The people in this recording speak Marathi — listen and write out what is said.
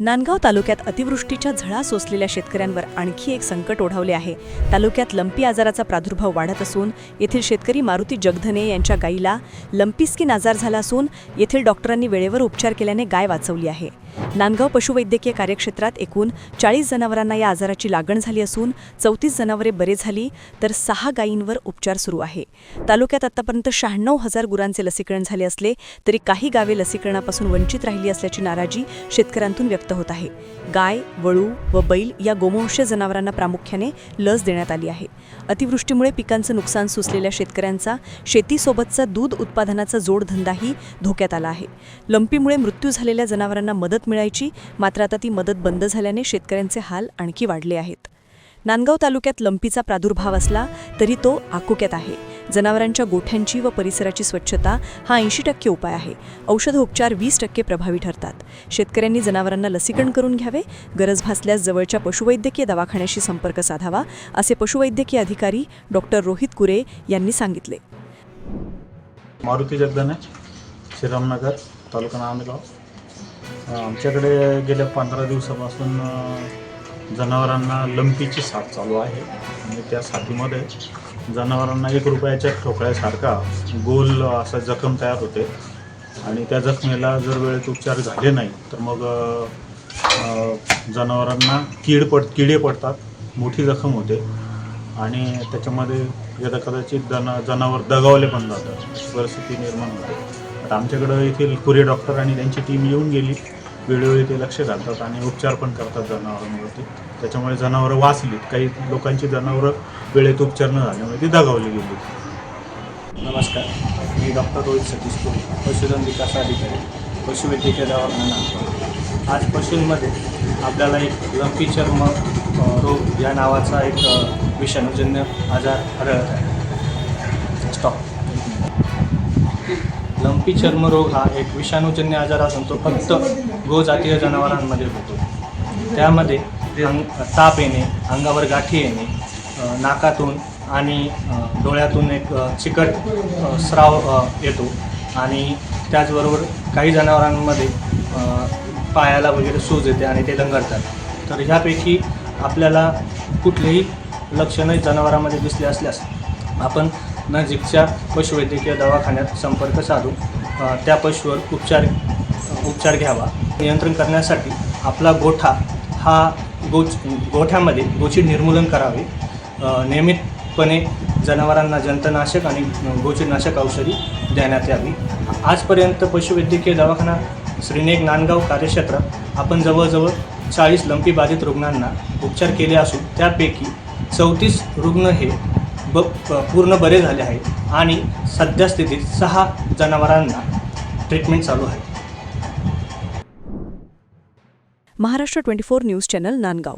नांदगाव तालुक्यात अतिवृष्टीच्या झळा सोसलेल्या शेतकऱ्यांवर आणखी एक संकट ओढावले आहे. तालुक्यात लंपी आजाराचा प्रादुर्भाव वाढत असून येथील शेतकरी मारुती जगधने यांच्या गायीला लंपी स्किन आजार झाला असून येथील डॉक्टरांनी वेळेवर उपचार केल्याने गाय वाचवली आहे. नांदगाव पशुवैद्यकीय कार्यक्षेत्रात एकूण चाळीस जनावरांना या आजाराची लागण झाली असून चौतीस जनावरे बरे झाली तर सहा गायींवर उपचार सुरू आहे. तालुक्यात आतापर्यंत शहाण्णव हजार गुरांचे लसीकरण झाले असले तरी काही गावे लसीकरणापासून वंचित राहिली असल्याची नाराजी शेतकऱ्यांतून व्यक्त होत आहे. गाय वळू व बैल या गोमवंश जनावरांना प्रामुख्याने लस देण्यात आली आहे. अतिवृष्टीमुळे पिकांचं नुकसान सुचलेल्या शेतकऱ्यांचा शेतीसोबतचा दूध उत्पादनाचा जोडधंदाही धोक्यात आला आहे. लंपीमुळे मृत्यू झालेल्या जनावरांना मदत मिळायची मात्र आता ती मदत बंद झाल्याने शेतकऱ्यांचे हाल आणखी वाढले आहेत. नांदगाव तालुक्यात लंपीचा प्रादुर्भाव असला तरी तो आकुक्यात आहे. जनावरांच्या गोठ्यांची व परिसराची स्वच्छता हा ऐंशी टक्के उपाय आहे. औषधोपचार वीस टक्के प्रभावी ठरतात. शेतकऱ्यांनी जनावरांना लसीकरण करून घ्यावे गरज भासल्यास जवळच्या पशुवैद्यकीय दवाखान्याशी संपर्क साधावा असे पशुवैद्यकीय अधिकारी डॉक्टर रोहित कुरे यांनी सांगितले. मारुती जगदाने श्रीरामनगर तालुका नांदगाव. आमच्याकडे गेल्या पंधरा दिवसापासून जनावरांना लंपीची साथ चालू आहे. आणि त्या साथीमध्ये जनावरांना एक रुपयाच्या ठोकळ्यासारखा गोल असा जखम तयार होते. आणि त्या जखमेला जर वेळेत उपचार झाले नाही तर मग जनावरांना कीड पड किडे पडतात मोठी जखम होते. आणि त्याच्यामध्ये यदा कदाचित जना जनावर दगावले पण जातात परिस्थिती निर्माण होते. आता आमच्याकडं येथील कुरे डॉक्टर आणि त्यांची टीम येऊन गेली. वेळोवेळी ते लक्ष घालतात आणि उपचार पण करतात जनावरांवरती. त्याच्यामुळे जनावरं वाचलीत. काही लोकांची जनावरं वेळेत उपचार न झाल्यामुळे ती दगावली गेली. नमस्कार. मी डॉक्टर रोहित सतीश पुरी पशुधन विकास अधिकारी पशुवैद्यकीय दवाखाना आज पशूंमध्ये आपल्याला एक लंपी चर्म रोग या नावाचा एक विषाणूजन्य आजार आढळत आहे. स्टॉप लंपी चर्मरोग हा एक विषाणूजन्य आजार असून तो फक्त गोजातीय जनावरांमध्ये होतो. त्यामध्ये अंग ताप येणे अंगावर गाठी येणे नाकातून आणि डोळ्यातून एक चिकट स्राव येतो. आणि त्याचबरोबर काही जनावरांमध्ये पायाला वगैरे सूज येते आणि ते लंगडतात. तर ह्यापैकी आपल्याला कुठलेही लक्षणं जनावरांमध्ये दिसले असल्यास आपण नजीकच्या पशुवैद्यकीय दवाखान्यात संपर्क साधून त्या पशुवर उपचार उपचार घ्यावा. नियंत्रण करण्यासाठी आपला गोठा हा गोच गोठ्यामध्ये गोची निर्मूलन करावे. नियमितपणे जनावरांना जंतनाशक आणि गोचीनाशक औषधी देण्यात यावी. आजपर्यंत पशुवैद्यकीय दवाखाना श्रीनेक नांदगाव कार्यक्षेत्रात आपण जवळजवळ चाळीस लंपी बाधित रुग्णांना उपचार केले असून त्यापैकी चौतीस रुग्ण हे ब पूर्ण बरे झाले आहेत. आणि सध्या स्थितीत सहा जनावरांना ट्रीटमेंट चालू आहे. Maharashtra twenty four news channel Nandgaon.